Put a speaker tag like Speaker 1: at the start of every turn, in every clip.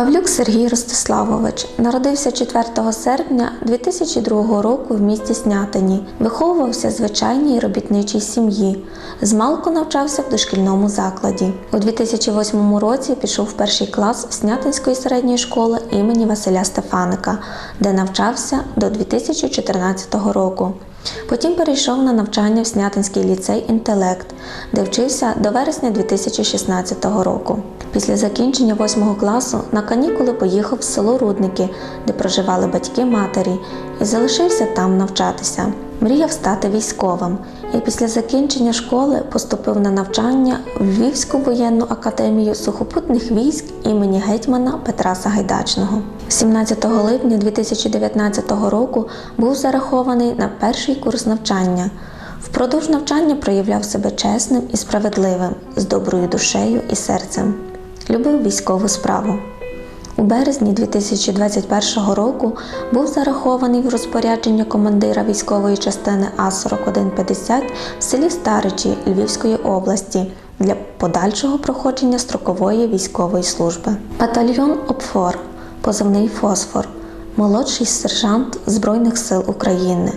Speaker 1: Павлюк Сергій Ростиславович народився 4 серпня 2002 року в місті Снятині. Виховувався в звичайній робітничій сім'ї. Змалку навчався в дошкільному закладі. У 2008 році пішов в перший клас Снятинської середньої школи імені Василя Стефаника, де навчався до 2014 року. Потім перейшов на навчання в Снятинський ліцей Інтелект, де вчився до вересня 2016 року. Після закінчення 8 класу на канікули поїхав в село Рудники, де проживали батьки матері, і залишився там навчатися. Мріяв стати військовим і після закінчення школи поступив на навчання в Львівську воєнну академію сухопутних військ імені гетьмана Петра Сагайдачного. 17 липня 2019 року був зарахований на перший курс навчання. Впродовж навчання проявляв себе чесним і справедливим, з доброю душею і серцем. Любив військову справу. У березні 2021 року був зарахований в розпорядження командира військової частини А4150 в селі Старичі Львівської області для подальшого проходження строкової військової служби. Батальйон ОПФОР, позивний Фосфор, молодший сержант Збройних сил України,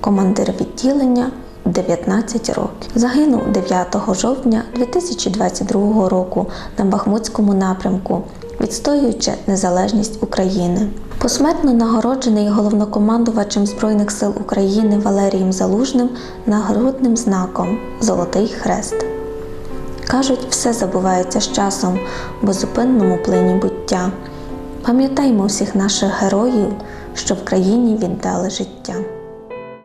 Speaker 1: командир відділення 19 років. Загинув 9 жовтня 2022 року на Бахмутському напрямку, відстоюючи незалежність України. Посмертно нагороджений головнокомандувачем Збройних сил України Валерієм Залужним нагрудним знаком Золотий Хрест. Кажуть, все забувається з часом в безупинному плині буття. Пам'ятаймо всіх наших героїв, що в країні віддали життя.